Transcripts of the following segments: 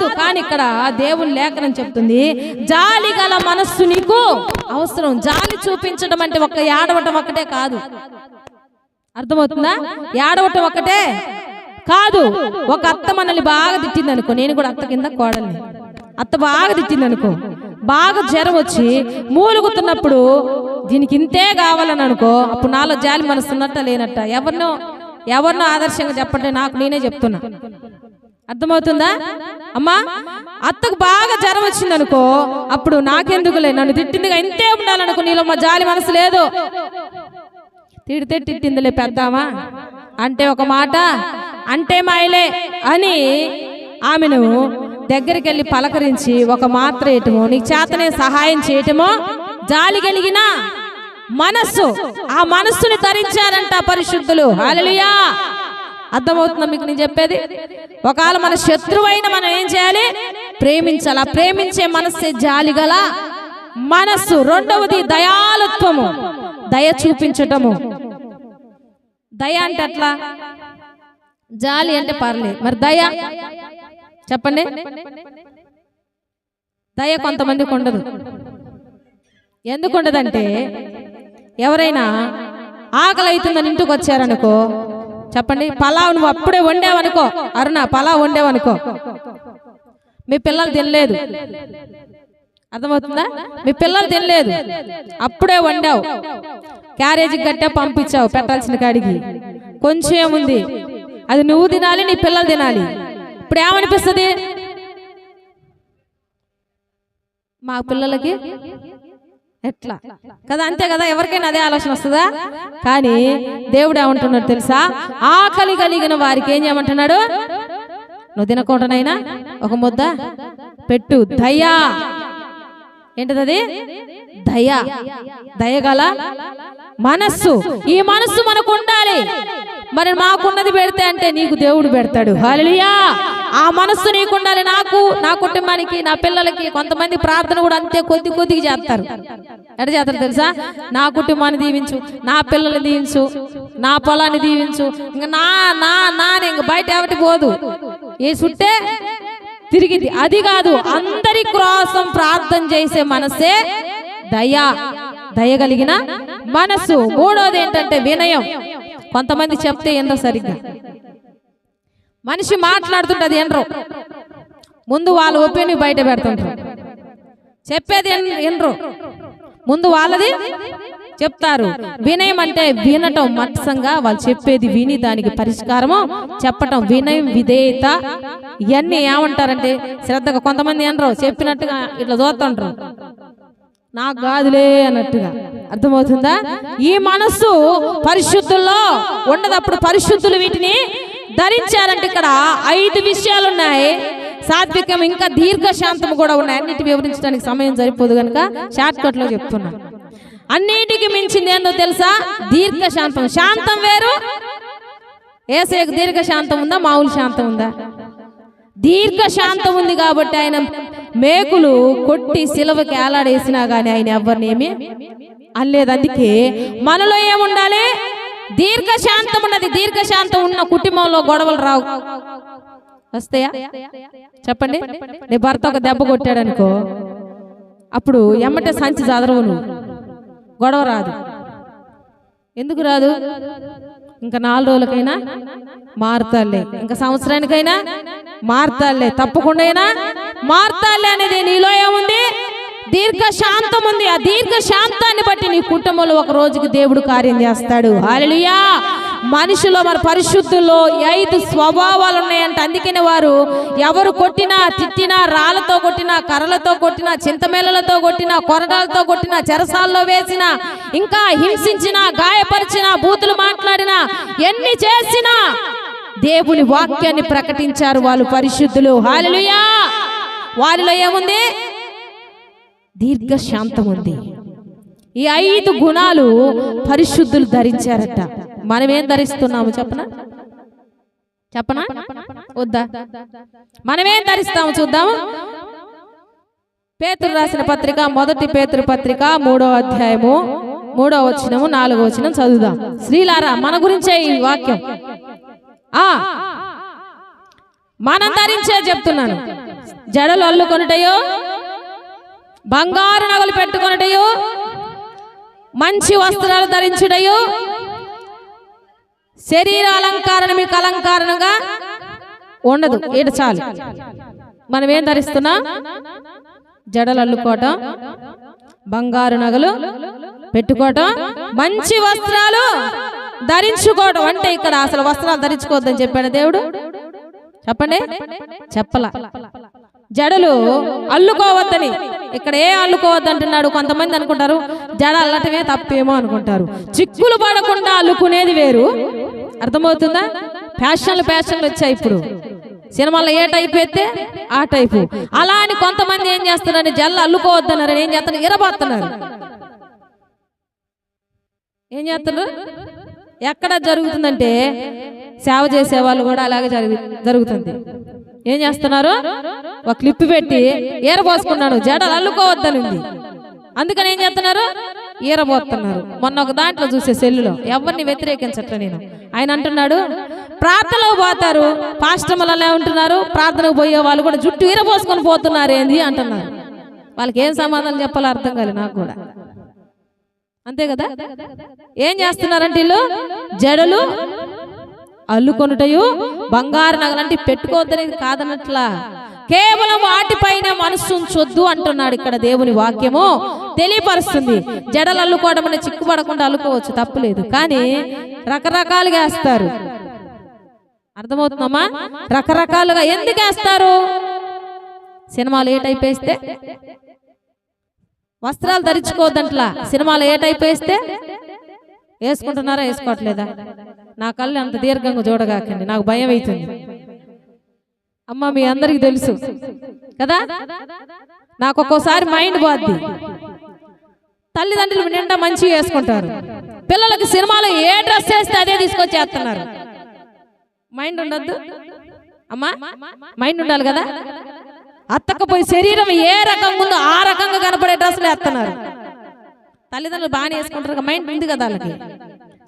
కాదు కానీ ఇక్కడ దేవుని లేఖనం చెప్తుంది జాలి గల మనస్సు నీకు అవసరం. జాలి చూపించడం అంటే ఒక ఏడవటం ఒక్కటే కాదు. అర్థమవుతుందా? ఏడవటం ఒక్కటే కాదు. ఒక అత్త మనల్ని బాగా తిట్టింది అనుకో. నేను కూడా అత్త కింద కోడల్ని. అత్త బాగా తిట్టింది అనుకో. బాగా జ్వరం వచ్చి మూలుగుతున్నప్పుడు దీనికి ఇంతే కావాలని అనుకో. అప్పుడు నాలో జాలి మనసు ఉన్నట్ట లేనట్ట. ఎవరినో ఎవరినో ఆదర్శంగా చెప్పండి. నాకు నేనే చెప్తున్నా. అర్థమవుతుందా? అమ్మా అత్తకు బాగా జ్వరం వచ్చింది అనుకో అప్పుడు నాకెందుకులే? నన్ను తిట్టిందిగా ఇంతే ఉండాలనుకో నీలో మా జాలి మనసు లేదు. తిడితే తిట్టిందిలే పెద్దామా? అంటే ఒక మాట అంటే మాయలే అని ఆమెను దగ్గరికి వెళ్ళి పలకరించి ఒక మాత్ర వేయటము నీకు చేతనే సహాయం చేయటమో జాలి కలిగిన మనస్సు ఆ మనస్సుని ధరించారంట పరిశుద్ధులు. అలలియా అర్థమవుతుందా మీకు నేను చెప్పేది? ఒకవేళ మన శత్రువైన మనం ఏం చేయాలి? ప్రేమించాలా? ప్రేమించే మనస్సే జాలి గల మనస్సు. రెండవది దయాలుత్వము దయ చూపించటము. దయ అంటే అట్లా? జాలి అంటే పర్లేదు మరి దయ? చెప్పండి. దయ కొంతమందికి ఉండదు. ఎందుకు ఉండదంటే ఎవరైనా ఆకలి అవుతుందని ఇంటికి వచ్చారనుకో చెప్పండి పలావ్ నువ్వు అప్పుడే వండావనుకో. అరుణ పలావ్ వండావనుకో. మీ పిల్లలు తినలేదు. అర్థమవుతుందా? మీ పిల్లలు తినలేదు. అప్పుడే వండావు. క్యారేజీకి గట్టే పంపించావు పెట్టాల్సిన కాడికి. కొంచెం ఏముంది? అది నువ్వు తినాలి నీ పిల్లలు తినాలి. ఇప్పుడు ఏమనిపిస్తుంది? మా పిల్లలకి ఎట్లా? కదా అంతే కదా ఎవరికైనా అదే ఆలోచన వస్తుందా? కానీ దేవుడు ఏమంటున్నాడు తెలుసా? ఆకలి కలిగిన వారికి ఏం చేయమంటున్నాడు? నువ్వు తినకుండానైనా ఒక ముద్ద పెట్టు దయా. ఏంటది అది? దయ. దయగల మనస్సు. ఈ మనస్సు మనకు ఉండాలి. మరి మాకున్నది పెడితే అంటే నీకు దేవుడు పెడతాడు. హల్లెలూయా. ఆ మనస్సు నీకు ఉండాలి నాకు నా కుటుంబానికి నా పిల్లలకి కొంతమంది ప్రార్థన కూడా అంతే కొద్ది కొద్దిగా చేస్తారు. ఎడ చేస్తారు తెలుసా? నా కుటుంబాన్ని దీవించు నా పిల్లల్ని దీవించు నా పొలాన్ని దీవించు. ఇంకా నా నా నా ఇంక బయట ఎవటి పోదు. ఏ చుట్టే తిరిగింది. అది కాదు అందరి కోసం ప్రార్థన చేసే మనసే దయ దయగలిగిన మనసు. మూడోది ఏంటంటే వినయం. కొంతమంది చెప్తే ఏందో సరిగ్గా. మనిషి మాట్లాడుతుంటది ఎండ్రో. ముందు వాళ్ళ ఒపీనియన్ బయట పెడుతుంటారు చెప్పేది ఎన్- ఎన్రో ముందు వాళ్ళది చెప్తారు. వినయం అంటే వినటం మత్సంగా వాళ్ళు చెప్పేది విని దానికి పరిష్కారము చెప్పటం వినయం విధేయత. ఇవన్నీ ఏమంటారంటే శ్రద్ధగా కొంతమంది అనరు చెప్పినట్టుగా ఇట్లా చూస్తుంటారు. నాకు కాదులే అన్నట్టుగా. అర్థమవుతుందా? ఈ మనస్సు పరిశుద్ధుల్లో ఉండదప్పుడు పరిశుద్ధులు వీటిని ధరించారంటే ఇక్కడ ఐదు విషయాలు ఉన్నాయి సాత్వికం ఇంకా దీర్ఘశాంతం కూడా ఉన్నాయి. అన్నిటి వివరించడానికి సమయం సరిపోదు కనుక షార్ట్ కట్లో చెప్తున్నా. అన్నిటికి మించింది ఏందో తెలుసా? దీర్ఘశాంతం. శాంతం వేరు. ఏసేకు దీర్ఘశాంతం ఉందా? మామూలు శాంతం ఉందా? దీర్ఘ శాంతం ఉంది కాబట్టి ఆయన మేకులు కొట్టి సిలవకి ఏలాడేసినా కానీ ఆయన ఎవరినేమి ఏమి అనలేదు అందుకే మనలో ఏముండాలి? దీర్ఘశాంతం ఉన్నది. దీర్ఘ శాంతం ఉన్న కుటుంబంలో గొడవలు రావు. వస్తాయా? చెప్పండి. నీ భర్త ఒక దెబ్బ కొట్టాడు అనుకో అప్పుడు ఎమ్మటే సంచి చదరవు నువ్వు గొడవ రాదు. ఎందుకు రాదు? ఇంకా నాలుగు రోజులకైనా మారుతాలే ఇంకా సంవత్సరానికైనా మారుతాలే తప్పకుండా అయినా మారుతాలే అనేది నీలో ఏముంది? దీర్ఘ శాంతం ఉంది. ఆ దీర్ఘ శాంతాన్ని బట్టి నీ కుటుంబంలో ఒక రోజుకి దేవుడు కార్యం చేస్తాడు. హల్లెలూయా! మనిషిలో మన పరిశుద్ధుల్లో ఐదు స్వభావాలు ఉన్నాయంట. అందుకనే వారు ఎవరు కొట్టినా తిట్టినా రాళ్ళతో కొట్టినా కర్రలతో కొట్టినా చింతమేలలతో కొట్టినా కొరడాలతో కొట్టినా చెరసాల్లో వేసినా ఇంకా హింసించినా గాయపరిచినా బూతులు మాట్లాడినా ఎన్ని చేసినా దేవుని వాక్యాన్ని ప్రకటించారు వాళ్ళు పరిశుద్ధులు. హాలలుయా వారిలో ఏముంది? దీర్ఘ శాంతం ఉంది ఈ ఐదు గుణాలు పరిశుద్ధులు ధరించారట. మనం ఏం ధరిస్తున్నాము చెప్పనా? చెప్పనా? వద్దా? మనమేం ధరిస్తాము చూద్దాము. పేతురు రాసిన పత్రిక మొదటి పేతురు పత్రిక మూడో అధ్యాయము మూడో వచనము నాలుగో వచనం చదువుదాం. శ్రీలారా మన గురించే ఈ వాక్యం. ఆ మనం ధరించే చెప్తున్నాను. జడలు అల్లుకొనుటయో బంగారు నగలు పెట్టుకొనుటయో మంచి వస్త్రాలు ధరించుటయో శరీర అలంకారణ మీకు అలంకారణగా ఉండదు. ఈడ చాలు. మనం ఏం ధరిస్తున్నాం? జడలు అల్లుకోవటం బంగారు నగలు పెట్టుకోవటం మంచి వస్త్రాలు ధరించుకోవటం. అంటే ఇక్కడ అసలు వస్త్రాలు ధరించుకోవద్దని చెప్పాడు దేవుడు. చెప్పండి. చెప్పల. జడలు అల్లుకోవద్దని. ఇక్కడ ఏ అల్లుకోవద్దు అంటున్నాడు కొంతమంది అనుకుంటారు జడ అల్లటమే తప్పేమో అనుకుంటారు. చిక్కులు పడకుండా అల్లుకునేది వేరు. అర్థమవుతుందా? ఫ్యాషన్లు ఫ్యాషన్లు వచ్చాయి ఇప్పుడు. సినిమాలో ఏ టైప్ అయితే ఆ టైపు అలా అని కొంతమంది ఏం చేస్తున్నారు జల్ల అల్లుకోవద్దన్నారు ఏం చేస్తున్నారు? ఇరబోతున్నారు. ఏం చేస్తున్నారు? ఎక్కడ జరుగుతుందంటే సేవ చేసే వాళ్ళు కూడా అలాగే జరుగు జరుగుతుంది. ఏం చేస్తున్నారు? ఒక క్లిప్ పెట్టి ఈరబోసుకున్నాడు జడలు అల్లుకోవద్దనింది. అందుకని ఏం చేస్తున్నారు? ఈరబోతున్నారు మొన్న ఒక దాంట్లో చూసే సెల్లులో ఎవరిని వ్యతిరేకించట్లే నేను. ఆయన అంటున్నాడు ప్రార్థనలో పోతారు పాశ్రమలలో అలా ఉంటున్నారు ప్రార్థనకు పోయే వాళ్ళు కూడా జుట్టు ఈరబోసుకొని పోతున్నారు ఏంది? అంటున్నారు. వాళ్ళకి ఏం సమాధానం చెప్పాలో అర్థం కాలేదు నాకు కూడా. అంతే కదా? ఏం చేస్తున్నారంటే వీళ్ళు? జడలు అల్లుకొనుటయు బంగారు నగలంటే పెట్టుకోవద్దనేది కాదన్నట్లా కేవలం వాటిపైన మనసు ఉంచొద్దు అంటున్నాడు ఇక్కడ దేవుని వాక్యము. తెలియపరుస్తుంది. జడలు అల్లుకోవడం అనేది చిక్కుపడకుండా అల్లుకోవచ్చు తప్పులేదు కానీ రకరకాలుగా వేస్తారు. అర్థమవుతుందమ్మా? రకరకాలుగా ఎందుకు వేస్తారు? సినిమాలు ఏ వేస్తే? వస్త్రాలు ధరించుకోవద్దంట్లా. సినిమాలు ఏ టైప్ వేస్తే? వేసుకుంటున్నారా వేసుకోవట్లేదా? నా కళ్ళు అంత దీర్ఘంగా చూడగాకండి. నాకు భయం అవుతుంది. అమ్మ మీ అందరికి తెలుసు కదా? నాకు ఒక్కోసారి మైండ్ పోద్ది. తల్లిదండ్రులు నిండా మంచిగా వేసుకుంటారు. పిల్లలకి సినిమాలో ఏ డ్రెస్ వేస్తే అదే తీసుకొచ్చేస్తున్నారు. మైండ్ ఉండద్దు. అమ్మా మైండ్ ఉండాలి కదా? అత్తకపోయి శరీరం ఏ రకంగా ఉందో ఆ రకంగా కనపడే డ్రెస్సులు వేస్తున్నారు. తల్లిదండ్రులు బాగానే వేసుకుంటారు మైండ్ ఉంది కదా వాళ్ళకి?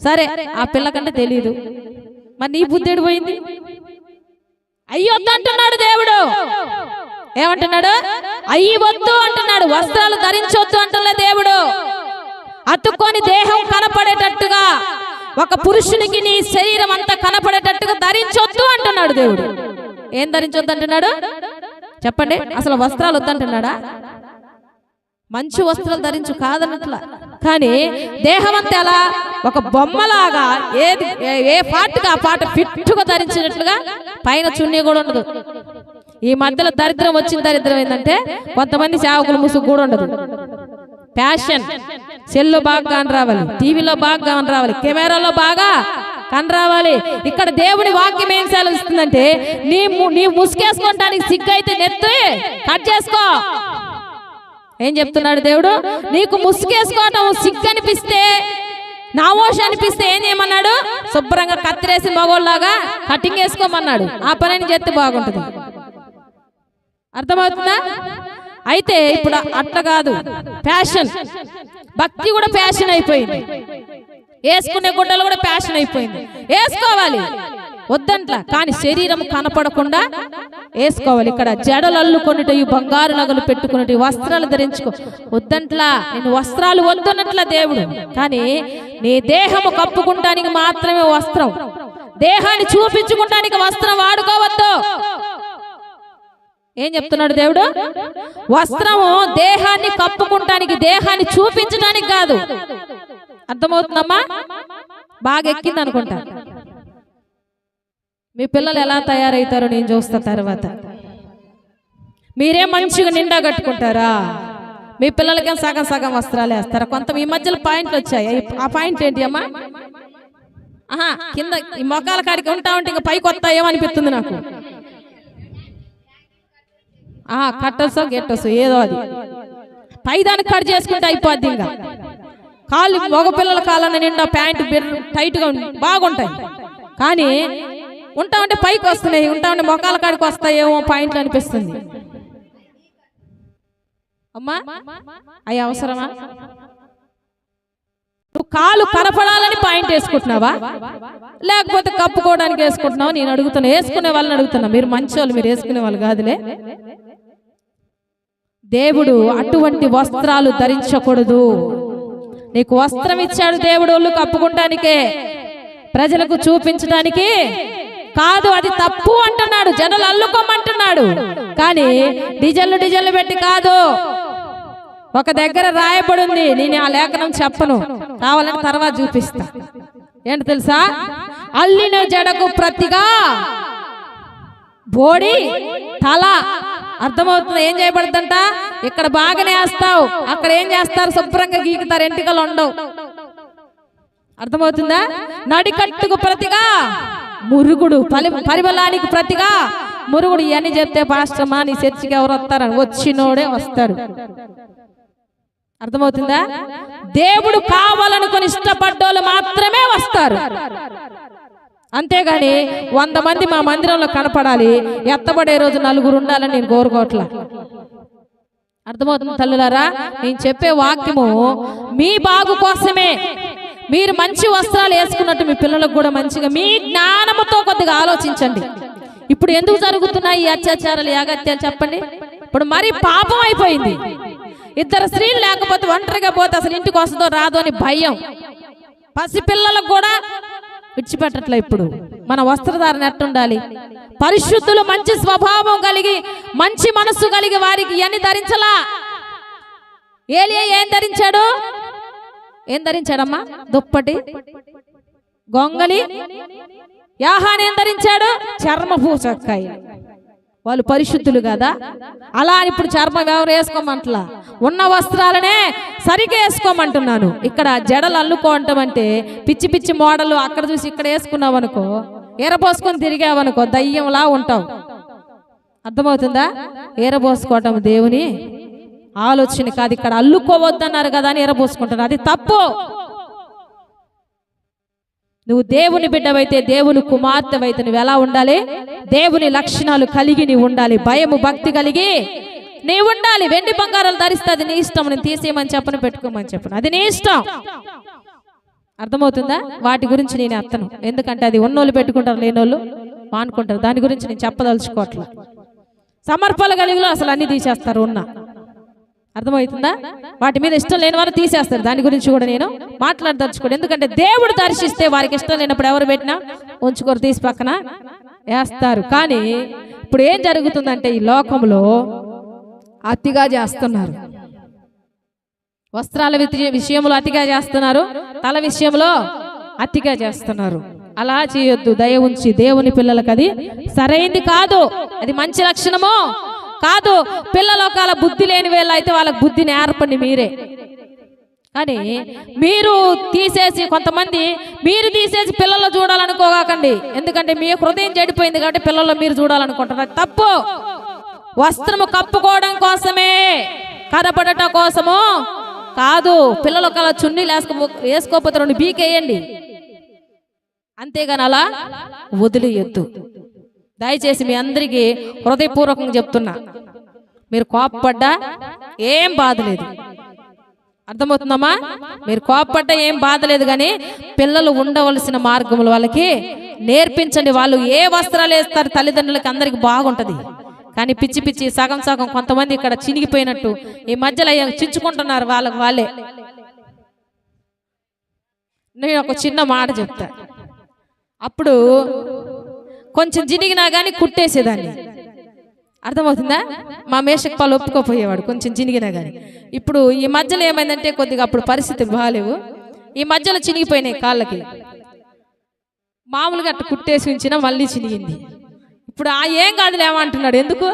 సరే ఆ పిల్లకంటే తెలియదు మరి నీ బుద్ధి ఎడిపోయింది అయ్యొద్దు అంటున్నాడు దేవుడు. ఏమంటున్నాడు? అయ్యి వద్దు అంటున్నాడు. వస్త్రాలు ధరించొద్దు అంటున్నా దేవుడు. అతుక్కొని దేహం కనపడేటట్టుగా ఒక పురుషునికి నీ శరీరం అంతా కనపడేటట్టుగా ధరించొద్దు అంటున్నాడు దేవుడు. ఏం ధరించొద్దు అంటున్నాడు? చెప్పండి అసలు వస్త్రాలు వద్దంటున్నాడా? మంచి వస్త్రాలు ధరించు కాదన్నట్లా. కానీ దేహం అంతా ఎలా ఒక బొమ్మలాగా ఏది ఏ- ఏ ఆ పాట ఫిట్టుగా ధరించినట్లుగా పైన చున్నీ కూడా ఉండదు. ఈ మధ్యలో దరిద్రం వచ్చిన దరిద్రం ఏంటంటే కొంతమంది సేవకులు ముసుగు కూడా ఉండదు. ఫ్యాషన్ సెల్లో బాగా కాని రావాలి. టీవీలో బాగా కాని రావాలి. కెమెరాలో బాగా కని రావాలి. ఇక్కడ దేవుని వాక్యం ఏం సెలవిస్తుందంటే నీ ము- నీ ముసుకేసుకోవడానికి సిగ్గు అయితే నెత్తి కట్ చేసుకో. ఏం చెప్తున్నాడు దేవుడు? నీకు ముసుగేసుకోవటం సిగ్గు అనిపిస్తే నామోష అనిపిస్తే ఏం చేయమన్నాడు? శుభ్రంగా కత్తిరేసి మగోళ్ళలాగా కటింగ్ వేసుకోమన్నాడు. ఆ పనిని చేస్తే బాగుంటుంది. అర్థమవుతుందా? అయితే ఇప్పుడు అట్లా కాదు. ఫ్యాషన్ భక్తి కూడా ఫ్యాషన్ అయిపోయింది. వేసుకునే గుడ్డలు కూడా ఫ్యాషన్ అయిపోయింది. వేసుకోవాలి. వద్దంట్ల. కానీ శరీరం కనపడకుండా వేసుకోవాలి. ఇక్కడ జడలు అల్లుకొనిట ఈ బంగారు నగలు పెట్టుకున్నట్టు వస్త్రాలు ధరించుకో. వద్దంట్లా. నేను వస్త్రాలు వద్దున్నట్ల దేవుడు. కానీ నీ దేహము కప్పుకుంటానికి మాత్రమే వస్త్రం. దేహాన్ని చూపించుకుంటానికి వస్త్రం వాడుకోవద్దు. ఏం చెప్తున్నాడు దేవుడు? వస్త్రము దేహాన్ని కప్పుకుంటానికి దేహాన్ని చూపించడానికి కాదు. అర్థమవుతుందమ్మా? బాగా ఎక్కింది అనుకుంటా మీ పిల్లలు ఎలా తయారవుతారో నేను చూస్తా తర్వాత. మీరే మంచిగా నిండా కట్టుకుంటారా? మీ పిల్లలకి సగం సగం వస్త్రాలు వేస్తారా? కొంత ఈ మధ్యలో పాయింట్లు వచ్చాయి? ఆ పాయింట్ ఏంటి అమ్మా? ఆహా కింద ఈ మొక్కల కాడికి ఉంటా ఉంటే ఇంకా పైకి వస్తాయేమో అనిపిస్తుంది నాకు. ఆహా కట్టసో గెట్టసో ఏదో అది. పైదానికి కట్ చేసుకుంటే అయిపోద్ది ఇంకా. కాళ్ళు మగ పిల్లల కాళ్ళ నిండా ప్యాంటు టైట్గా బాగుంటాయి. కానీ ఉంటా ఉంటే పైకి వస్తున్నాయి ఉంటా ఉంటే మొక్కల కాడికి వస్తాయేమో పాయింట్లు అనిపిస్తుంది. అమ్మా అవి అవసరమా? నువ్వు కాలు కనపడాలని పాయింట్ వేసుకుంటున్నావా? లేకపోతే కప్పుకోవడానికి వేసుకుంటున్నావా? నేను అడుగుతున్నా వేసుకునే వాళ్ళని అడుగుతున్నా. మీరు మంచి వాళ్ళు మీరు వేసుకునే వాళ్ళు కాదులే. దేవుడు అటువంటి వస్త్రాలు ధరించకూడదు. నీకు వస్త్రం ఇచ్చాడు దేవుడు కప్పుకుంటానికే ప్రజలకు చూపించడానికి. కాదు అది తప్పు అంటున్నాడు. జనలు అల్లుకోమంటున్నాడు. కానీ డిజైన్లు డిజైన్లు పెట్టి కాదు. ఒక దగ్గర రాయబడి ఉంది నేను ఆ లేఖనం చెప్పను. కావాలని తర్వాత చూపిస్తా. ఏంటి తెలుసా? అల్లిన జడకు ప్రతిగా బోడి తల. అర్థమవుతుంది? ఏం చేయబడుతుందంట? ఇక్కడ బాగానే వేస్తావు. అక్కడ ఏం చేస్తారు? శుభ్రంగా గీకుతారు. ఎంటికలు ఉండవు. అర్థమవుతుందా? నడికట్టుకు ప్రతిగా మురుగుడు పలి పరిబలానికి ప్రతిగా మురుగుడు. ఇవన్నీ చెప్తే పాస్టమా నీ చర్చికి ఎవరు వస్తారని? వచ్చినోడే వస్తారు. అర్థమవుతుందా? దేవుడు కావాలనుకుని ఇష్టపడ్డోళ్ళు మాత్రమే వస్తారు. అంతేగాని వంద మంది మా మందిరంలో కనపడాలి. ఎత్తబడే రోజు నలుగురు ఉండాలని నేను కోరుకోవట్లా. అర్థమవుతుంది తల్లులారా? నేను చెప్పే వాక్యము మీ బాగు కోసమే. మీరు మంచి వస్త్రాలు వేసుకున్నట్టు మీ పిల్లలకు కూడా మంచిగా మీ జ్ఞానముతో కొద్దిగా ఆలోచించండి. ఇప్పుడు ఎందుకు జరుగుతున్నాయి ఈ అత్యాచారాలు యాగత్యాలు చెప్పండి? ఇప్పుడు మరీ పాపం అయిపోయింది. ఇద్దరు స్త్రీలు లేకపోతే ఒంటరిగా పోతే అసలు ఇంటికి వస్తుందో రాదో అని భయం. పసిపిల్లలకు కూడా విడిచిపెట్టట్లే ఇప్పుడు. మన వస్త్రధారణ ఎట్టుండాలి? పరిశుద్ధులు మంచి స్వభావం కలిగి మంచి మనస్సు కలిగి వారికి ఇవన్నీ ధరించలా? ఏలియా ఏం ధరించాడు? ఏం ధరించాడమ్మా? దుప్పటి. గొంగలి యాహాన్ ఏం ధరించాడు? చర్మపు చక్కాయి. వాళ్ళు పరిశుద్ధులు కదా? అలా అని ఇప్పుడు చర్మం ఎవరు వేసుకోమంటలా? ఉన్న వస్త్రాలనే సరిగ్గా వేసుకోమంటున్నాను. ఇక్కడ జడలు అల్లుకోవటం అంటే పిచ్చి పిచ్చి మోడలు అక్కడ చూసి ఇక్కడ వేసుకున్నావు అనుకో ఎరపోసుకొని తిరిగావనుకో దయ్యంలా ఉంటావు. అర్థమవుతుందా? ఎరపోసుకోవటం దేవుని ఆలోచన కాదు ఇక్కడ అల్లుకోవద్దన్నారు కదా అని ఎరపోసుకుంటున్నారు అది తప్పు. నువ్వు దేవుని బిడ్డవైతే దేవుని కుమార్తెవైతే నువ్వు ఎలా ఉండాలి? దేవుని లక్షణాలు కలిగి నీవు ఉండాలి. భయము భక్తి కలిగి నీవు ఉండాలి. వెండి బంగారాలు ధరిస్తే అది నీ ఇష్టం. నేను తీసేయమని చెప్పను పెట్టుకోమని చెప్పను. అది నీ ఇష్టం. అర్థమవుతుందా? వాటి గురించి నేను అత్తను. ఎందుకంటే అది ఉన్నోళ్ళు పెట్టుకుంటారు లేనోళ్ళు మానుకుంటారు. దాని గురించి నేను చెప్పదలుచుకోవట్లే. సమర్పణ కలిగిలో అసలు అన్ని తీసేస్తారు ఉన్నా. అర్థమవుతుందా? వాటి మీద ఇష్టం లేని వారు తీసేస్తారు. దాని గురించి కూడా నేను మాట్లాడదలుచుకోడు ఎందుకంటే దేవుడు దర్శిస్తే వారికి ఇష్టం లేనప్పుడు ఎవరు పెట్టినా ఉంచుకోరు తీసి పక్కన వేస్తారు. కానీ ఇప్పుడు ఏం జరుగుతుందంటే ఈ లోకంలో అతిగా చేస్తున్నారు. వస్త్రాల విషయంలో అతిగా చేస్తున్నారు. తల విషయంలో అతిగా చేస్తున్నారు. అలా చేయొద్దు. దయ ఉంచి దేవుని పిల్లలకు అది సరైంది కాదు. అది మంచి లక్షణమో కాదు పిల్లలు ఒకవేళ బుద్ధి లేని వేళ అయితే వాళ్ళకి బుద్ధిని ఏర్పండి మీరే. కానీ మీరు తీసేసి కొంతమంది మీరు తీసేసి పిల్లలు చూడాలనుకోకండి ఎందుకంటే మీ హృదయం చెడిపోయింది కాబట్టి పిల్లల్లో మీరు చూడాలనుకుంటున్నారు. తప్పు. వస్త్రము కప్పుకోవడం కోసమే కనపడటం కోసము కాదు. పిల్లలు ఒకవేళ చున్నీలు వేసుకో వేసుకోకపోతే రెండు బీకేయండి. అంతేగాని అలా వదిలేయొద్దు. దయచేసి మీ అందరికీ హృదయపూర్వకంగా చెప్తున్నా. మీరు కోపపడ్డా ఏం బాధ లేదు. అర్థమవుతుందమ్మా? మీరు కోపపడ్డా ఏం బాధ లేదు కానీ పిల్లలు ఉండవలసిన మార్గములు వాళ్ళకి నేర్పించండి. వాళ్ళు ఏ వస్త్రాలు వేస్తారు తల్లిదండ్రులకి అందరికి బాగుంటుంది. కానీ పిచ్చి పిచ్చి సగం సగం కొంతమంది ఇక్కడ చినిగిపోయినట్టు ఈ మధ్యలో చించుకుంటున్నారు వాళ్ళకి వాళ్ళే. నేను ఒక చిన్న మాట చెప్తా. అప్పుడు కొంచెం జినిగినా కానీ కుట్టేసేదాన్ని. అర్థమవుతుందా? మా మేషక్పాలు ఒప్పుకోపోయేవాడు కొంచెం చినిగినా కానీ ఇప్పుడు ఈ మధ్యలో ఏమైందంటే కొద్దిగా అప్పుడు పరిస్థితులు బాగాలేవు. ఈ మధ్యలో చినిగిపోయినాయి కాళ్ళకి. మామూలుగా అట్ట కుట్టేసి ఉంచినా మళ్ళీ చినిగింది. ఇప్పుడు ఆ ఏం కాదులే ఏమంటున్నాడు ఎందుకు?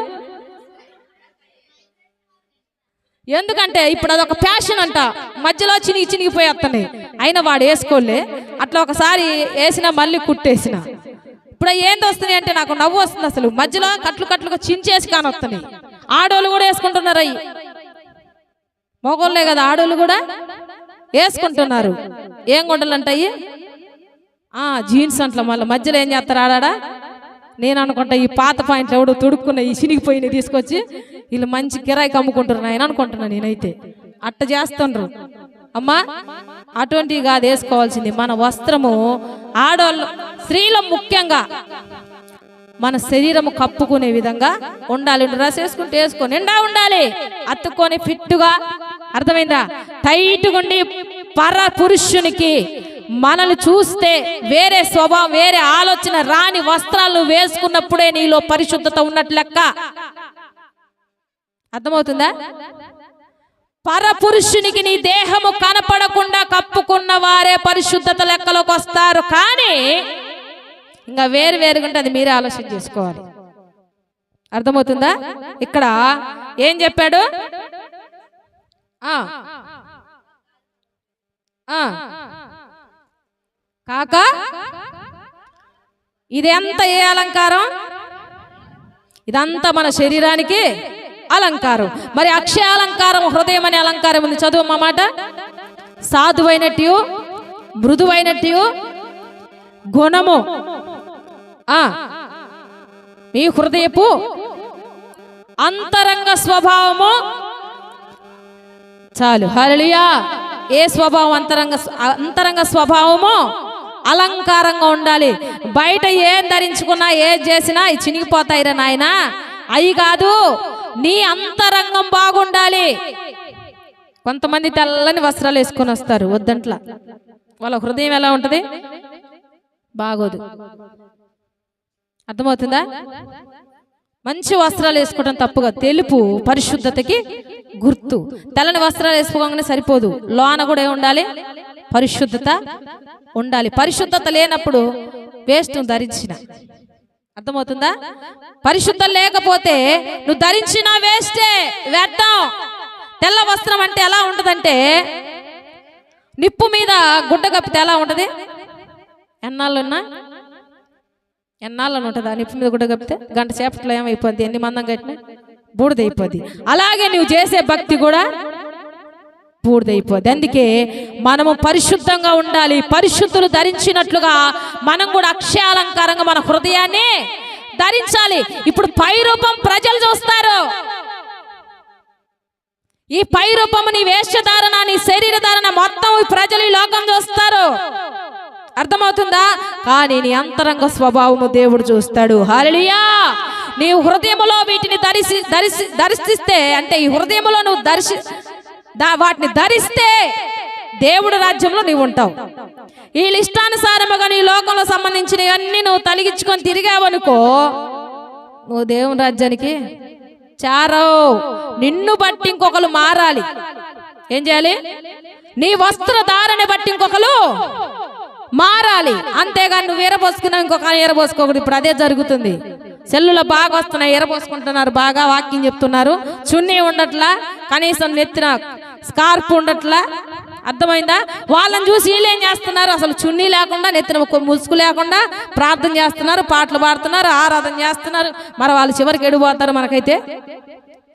ఎందుకంటే ఇప్పుడు అదొక ఫ్యాషన్ అంట. మధ్యలో చినిగి చినిగిపోయి వస్తున్నాయి అయినా వాడు వేసుకోలే. అట్లా ఒకసారి వేసినా మళ్ళీ కుట్టేసిన. ఇప్పుడు ఏంది వస్తున్నాయి అంటే నాకు నవ్వు వస్తుంది అసలు. మధ్యలో కట్లు కట్లుగా చించేసి కాని వస్తున్నాయి. ఆడోళ్ళు కూడా వేసుకుంటున్నారు అయ్యి. మగోళ్ళే కదా ఆడోళ్ళు కూడా వేసుకుంటున్నారు. ఏం గుండలు ఆ జీన్స్ అంట్ల మళ్ళీ మధ్యలో ఏం చేస్తారు ఆడాడా? నేను అనుకుంటా ఈ పాత పాయింట్లు ఎవడు తొడుక్కున్న ఈ చినిగిపోయినవి తీసుకొచ్చి వీళ్ళు మంచి కిరాయికి అమ్ముకుంటున్నారు ఆయన అనుకుంటున్నా నేనైతే. అట్ట చేస్తుండ్రు. అమ్మా అటువంటివి కాదు వేసుకోవాల్సింది. మన వస్త్రము ఆడవాళ్ళు స్త్రీలు ముఖ్యంగా మన శరీరము కప్పుకునే విధంగా ఉండాలి. డ్రెస్ వేసుకుంటే వేసుకొని నిండా ఉండాలి. అత్తుకొని ఫిట్గా అర్థమైందా? టైట్గా ఉండి పర పురుషునికి మనల్ని చూస్తే వేరే స్వభావం వేరే ఆలోచన రాని వస్త్రాలు వేసుకున్నప్పుడే నీలో పరిశుద్ధత ఉన్నట్లు లెక్క. అర్థమవుతుందా? పరపురుషునికి నీ దేహము కనపడకుండా కప్పుకున్న వారే పరిశుద్ధత లెక్కలోకి వస్తారు. కానీ ఇంకా వేరు వేరుగా ఉంటే అది మీరే ఆలోచన చేసుకోవాలి. అర్థమవుతుందా? ఇక్కడ ఏం చెప్పాడు? కాక? ఇదెంత ఏ అలంకారం? ఇదంతా మన శరీరానికి అలంకారం. మరి అక్షయ అలంకారం హృదయం అనే అలంకారం ఉంది. చదువు అన్నమాట సాధువైనట్టు మృదువైనట్టు గుణము. ఆ మీ హృదయపు అంతరంగ స్వభావము చాలు. హరళియా ఏ స్వభావం? అంతరంగ అంతరంగ స్వభావము అలంకారంగా ఉండాలి. బయట ఏం ధరించుకున్నా ఏం చేసినా చినిగిపోతాయిరా నాయనా. అయి కాదు నీ అంతరంగం బాగుండాలి. కొంతమంది తెల్లని వస్త్రాలు వేసుకొని వస్తారు వద్దంట్లా. వాళ్ళ హృదయం ఎలా ఉంటుంది? బాగోదు. అర్థమవుతుందా? మంచి వస్త్రాలు వేసుకోవడం తప్పుగా తెలుపు పరిశుద్ధతకి గుర్తు. తెల్లని వస్త్రాలు వేసుకోగానే సరిపోదు. లోన కూడా ఉండాలి? పరిశుద్ధత ఉండాలి. పరిశుద్ధత లేనప్పుడు వేస్ట్ ధరించిన. అర్థమవుతుందా? పరిశుద్ధం లేకపోతే నువ్వు ధరించిన వేస్టే. వ్యర్థం. తెల్ల వస్త్రం అంటే ఎలా ఉంటుందంటే నిప్పు మీద గుడ్డ కప్పితే ఎలా ఉంటుంది? ఎన్నాళ్ళున్నా ఎన్నాళ్ళని ఉంటుందా? నిప్పు మీద కూడా కప్పితే గంట సేపట్లో ఏమైపోద్ది? ఎన్ని మందం కట్టినా బూడిదైపోద్ది. అలాగే నువ్వు చేసే భక్తి కూడా బూడిదైపోద్ది. అందుకే మనము పరిశుద్ధంగా ఉండాలి. పరిశుద్ధులు ధరించినట్లుగా మనం కూడా అక్షయాలంకారంగా మన హృదయాన్ని ధరించాలి. ఇప్పుడు పై రూపం ప్రజలు చూస్తారు. ఈ పై రూపము నీ వేషధారణ నీ శరీర ధారణ మొత్తం ప్రజలు ఈ లోకం చూస్తారు. అర్థమవుతుందా? కానీ నీ అంతరంగ స్వభావము దేవుడు చూస్తాడు. హాలియా నీ హృదయములో వీటిని దరిసి దరిసి దర్శిస్తే అంటే ఈ హృదయములో నువ్వు దర్శి వాటిని ధరిస్తే దేవుడు రాజ్యంలో నీవు ఉంటావు. ఈ లిష్టానుసారముగా నీ లోకంలో సంబంధించినవన్నీ నువ్వు తలిగించుకొని తిరిగావనుకో నువ్వు దేవుని రాజ్యానికి చారో నిన్ను బట్టి ఇంకొకరు మారాలి. ఏం చేయాలి? నీ వస్త్రధారణ బట్టి ఇంకొకరు మారాలి. అంతేగాని నువ్వు ఎరపోసుకున్నావు ఇంకొక ఎరపోసుకోకూడదు ఇప్పుడు అదే జరుగుతుంది. సెల్లులో బాగా వస్తున్నాయి ఎరపోసుకుంటున్నారు బాగా వాక్యం చెప్తున్నారు. చున్నీ ఉండట్లా కనీసం నెత్తిన స్కార్ప్ ఉండట్లా. అర్థమైందా? వాళ్ళని చూసి వీళ్ళు ఏం చేస్తున్నారు? అసలు చున్నీ లేకుండా నెత్తిన ముసుగు లేకుండా ప్రార్థన చేస్తున్నారు పాటలు పాడుతున్నారు ఆరాధన చేస్తున్నారు. మరి వాళ్ళు చివరికి ఎడిపోతారు మనకైతే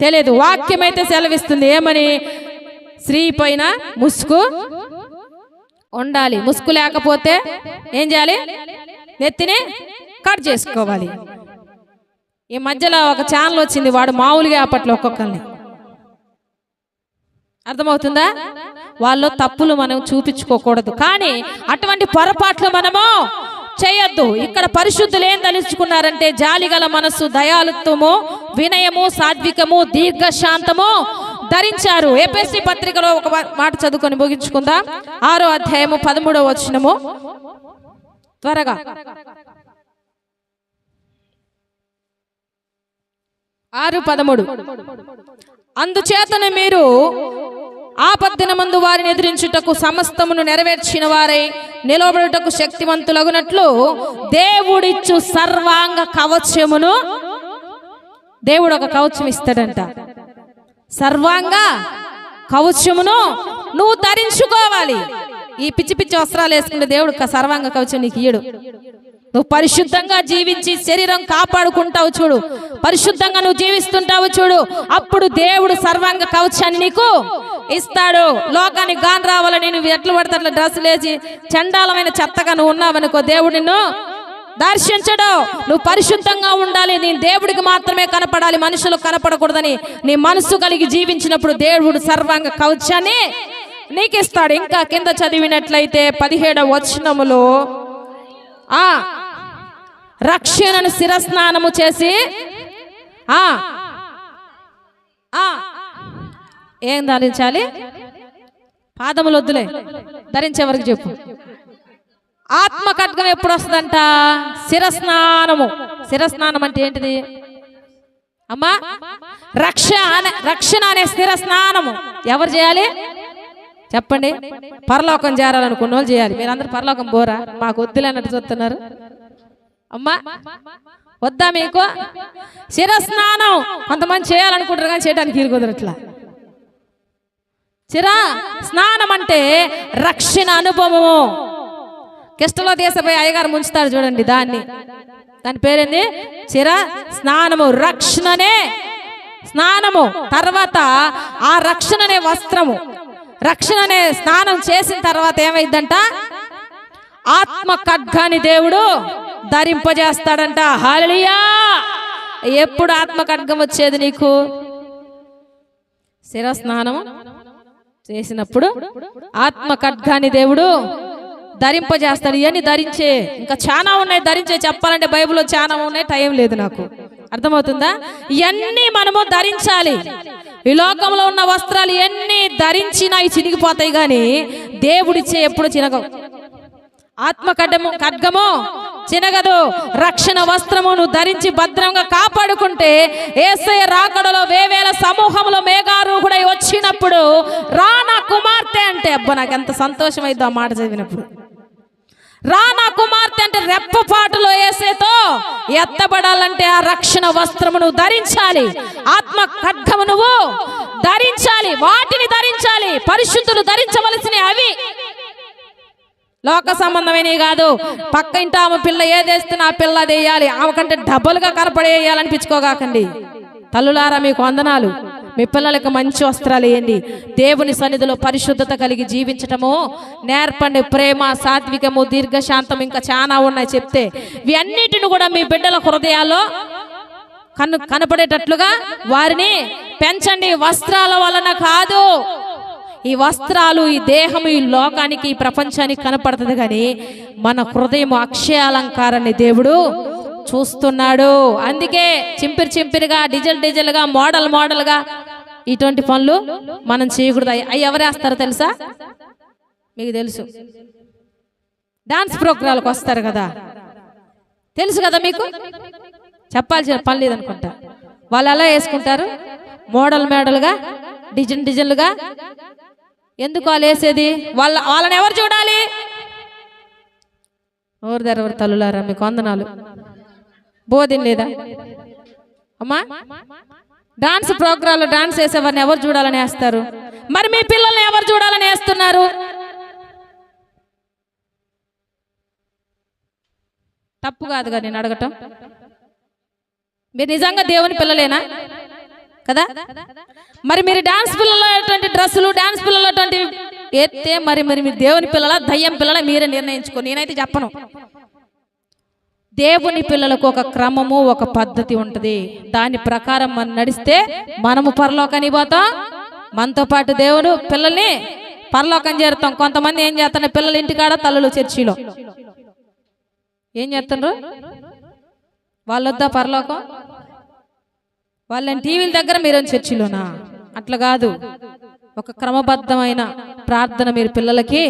తెలియదు. వాక్యం అయితే సెలవిస్తుంది. ఏమని? స్త్రీ పైన ముసుగు ఉండాలి. ముసుగు లేకపోతే ఏం చేయాలి? నెత్తిని కట్ చేసుకోవాలి. ఈ మధ్యలో ఒక ఛానల్ వచ్చింది వాడు మామూలుగా అప్పట్లో ఒక్కొక్కరిని. అర్థమవుతుందా? వాళ్ళు తప్పులు మనం చూపించుకోకూడదు. కానీ అటువంటి పొరపాట్లు మనము చేయొద్దు. ఇక్కడ పరిశుద్ధులు ఏం తలుచుకున్నారంటే జాలిగల మనస్సు దయాలుత్వము వినయము సాత్వికము దీర్ఘశాంతము ధరించారు. ఏపీఎస్సి పత్రికలో ఒక మాట చదువుకొని ముగించుకుందాం. ఆరో అధ్యాయము పదమూడవ వచనము. త్వరగా. ఆరు పదమూడు. అందుచేతను మీరు ఆపద్దిన మందు వారిని ఎదిరించుటకు సమస్తమును నెరవేర్చిన వారై నిలబడుటకు శక్తివంతులగునట్లు దేవుడిచ్చు సర్వాంగ కవచమును దేవుడు ఒక కవచం ఇస్తాడంట. సర్వాంగ కవచమును నువ్వు ధరించుకోవాలి. ఈ పిచ్చి పిచ్చి వస్త్రాలు వేసుకుంటే దేవుడు సర్వాంగ కవచం నీకు ఇయ్యడు. నువ్వు పరిశుద్ధంగా జీవించి శరీరం కాపాడుకుంటావు చూడు. పరిశుద్ధంగా నువ్వు జీవిస్తుంటావు చూడు. అప్పుడు దేవుడు సర్వాంగ కవచాన్ని నీకు ఇస్తాడు. లోకానికి గాన్ రావాలని నువ్వు ఎట్లా పడితే అట్లా డ్రెస్సులు వేసి చండాలమైన చెత్తగా నువ్వు ఉన్నావనుకో దేవుడు నిన్ను దర్శించడు. నువ్వు పరిశుద్ధంగా ఉండాలి. నీ దేవుడికి మాత్రమే కనపడాలి. మనుషులకు కనపడకూడదని నీ మనసు కలిగి జీవించినప్పుడు దేవుడు సర్వాంగ కవచాన్ని నీకు ఇస్తాడు ఇంకా కింద చదివినట్లయితే పదిహేడవ వచనములో ఆ రక్షణను శిరస్నానము చేసి ఆ ఆ ఏం ధరించాలి? పాదములు వద్దులే. ధరించే వరకు చెప్పు. ఆత్మ ఖడ్గం ఎప్పుడు వస్తుందంట? శిరస్నానము. శిరస్నానం అంటే ఏంటిది? అమ్మా రక్ష అనే రక్షణ అనే స్థిర స్నానము ఎవరు చేయాలి? చెప్పండి. పరలోకం చేరాలనుకున్న వాళ్ళు చేయాలి. మీరందరూ పరలోకం పోరా? మాకు వద్దులే అన్నట్టు చూస్తున్నారు అమ్మా వద్దా మీకు? శిరస్నానం. కొంతమంది చేయాలనుకుంటారు కానీ చేయడానికి వీలు కుదరట్లా. చిరా స్నానం అంటే రక్షణ అనుభవము. కిష్టలో దేశపై అయ్యగారు ముంచుతాడు చూడండి దాన్ని. దాని పేరేంది? చిర స్నానము రక్షణనే. స్నానము తర్వాత ఆ రక్షణనే వస్త్రము. రక్షణనే స్నానం చేసిన తర్వాత ఏమైందంట? ఆత్మ ఖడ్గాని దేవుడు ధరింపజేస్తాడంట. హాలియా ఎప్పుడు ఆత్మ ఖడ్గం వచ్చేది నీకు? శిరస్నానం చేసినప్పుడు ఆత్మ ఖడ్గాని దేవుడు ధరింపజేస్తాడు. ఇవన్నీ ధరించే. ఇంకా చాలా ఉన్నాయి. ధరించే చెప్పాలంటే బైబిల్లో చాలా ఉన్నాయి. టైం లేదు నాకు. అర్థమవుతుందా? ఇవన్నీ మనము ధరించాలి. ఈ లోకంలో ఉన్న వస్త్రాలు ఎన్ని ధరించినా చినిగిపోతాయి కానీ దేవుడిచ్చే ఎప్పుడు చినగవు. ఆత్మ ఖడ్గము ఖడ్గము చినగదు. రక్షణ వస్త్రమును ధరించి భద్రంగా కాపాడుకుంటే ఏసయ రాకడలో వేవేల సమూహంలో మేఘారూహుడై వచ్చినప్పుడు రానా కుమార్తె అంటే అబ్బా నాకు ఎంత సంతోషమైందో ఆ మాట చదివినప్పుడు. రానా కుమార్తె అంటే రెప్పపాటులో వేసేతో ఎత్తబడాలంటే ఆ రక్షణ వస్త్రమును ధరించాలి. ఆత్మ ఖడ్గము నువ్వు ధరించాలి. వాటిని ధరించాలి. పరిశుద్ధులు ధరించవలసిన అవి. లోక సంబంధమైనవి కాదు. పక్క ఇంటి ఆమె పిల్ల ఏదేస్తే ఆ పిల్ల అది వేయాలి. ఆమె కంటే డబ్బులుగా కనపడేయాలనిపించుకోగాకండి. తల్లులారా మీకు వందనాలు. మీ పిల్లలకు మంచి వస్త్రాలు వేయండి. దేవుని సన్నిధిలో పరిశుద్ధత కలిగి జీవించటము నేర్పండి. ప్రేమ సాత్వికము దీర్ఘశాంతం ఇంకా చాలా ఉన్నాయి చెప్తే. ఇవి అన్నిటిని కూడా మీ బిడ్డల హృదయాల్లో కన్ను కనపడేటట్లుగా వారిని పెంచండి. వస్త్రాల వలన కాదు. ఈ వస్త్రాలు ఈ దేహం ఈ లోకానికి ఈ ప్రపంచానికి కనపడుతుంది కానీ మన హృదయం అక్షయ అలంకారాన్ని దేవుడు చూస్తున్నాడు. అందుకే చింపిరి చింపిరిగా డిజల్ డిజల్గా మోడల్ మోడల్గా ఇటువంటి పనులు మనం చేయకూడదు. అవి అవి ఎవరు తెలుసా? మీకు తెలుసు. డాన్స్ ప్రోగ్రాలకు వస్తారు కదా. తెలుసు కదా మీకు? చెప్పాల్సిన పని లేదనుకుంటా. వాళ్ళు ఎలా వేసుకుంటారు? మోడల్ మోడల్గా డిజైన్ డిజైన్లుగా? ఎందుకు వాళ్ళు వేసేది? వాళ్ళ వాళ్ళని ఎవరు చూడాలి? ఎవరు ఎవరు తల్లులారా మీకు వందనాలు. బోధిన లేదా? అమ్మా? డాన్స్ ప్రోగ్రాంలో డాన్స్ వేసేవారిని ఎవరు చూడాలని వేస్తారు? మరి మీ పిల్లల్ని ఎవరు చూడాలని వేస్తున్నారు? తప్పు కాదుగా నేను అడగటం. మీరు నిజంగా దేవుని పిల్లలేనా? కదా? మరి మీరు డాన్స్ పిల్లలటువంటి డ్రెస్సులు డాన్స్ పిల్లలటువంటి ఎత్తే మరి మరి మీరు దేవుని పిల్లల దయ్యం పిల్లల మీరే నిర్ణయించుకో. నేనైతే చెప్పను. దేవుని పిల్లలకు ఒక క్రమము ఒక పద్ధతి ఉంటుంది. దాని ప్రకారం మనం నడిస్తే మనము పరలోకాన్ని పోతాం. మనతో పాటు దేవుడు పిల్లల్ని పరలోకం చేరుతాం. కొంతమంది ఏం చేస్తున్నారు పిల్లలు ఇంటికాడ తల్లులు చర్చిలో. ఏం చేస్తున్నారు వాళ్ళొద్దా పరలోకం? వాళ్ళని టీవీల దగ్గర మీరు చర్చిలోనా? అట్లా కాదు. ఒక క్రమబద్ధమైన ప్రార్థన మీరు పిల్లలకి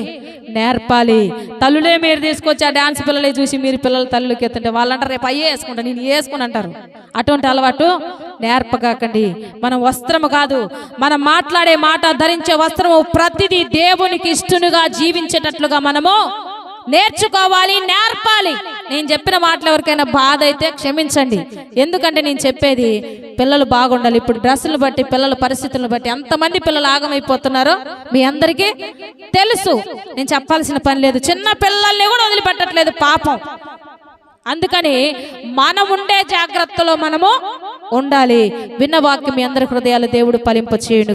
నేర్పాలి. తల్లులే మీరు తీసుకొచ్చి ఆ డాన్స్ పిల్లలే చూసి మీరు పిల్లల తల్లులకి ఎత్తుంటే వాళ్ళంటారు రేపు అయ్యే వేసుకుంటా నేను వేసుకుని అంటారు. అటువంటి అలవాటు నేర్పకాకండి. మనం వస్త్రము కాదు మనం మాట్లాడే మాట ధరించే వస్త్రము ప్రతిదీ దేవునికి ఇష్టనుగా జీవించేటట్లుగా మనము నేర్చుకోవాలి నేర్పాలి. నేను చెప్పిన మాటలు ఎవరికైనా బాధ అయితే క్షమించండి. ఎందుకంటే నేను చెప్పేది పిల్లలు బాగుండాలి. ఇప్పుడు డ్రెస్సులు బట్టి పిల్లల పరిస్థితులను బట్టి ఎంతమంది పిల్లలు ఆగమైపోతున్నారో మీ అందరికీ తెలుసు. నేను చెప్పాల్సిన పని లేదు. చిన్న పిల్లల్ని కూడా వదిలిపెట్టట్లేదు పాపం. అందుకని మనం ఉండే జాగ్రత్తలో మనము ఉండాలి. విన్న వాక్యం మీ అందరి హృదయాలు దేవుడు ఫలింప చేయును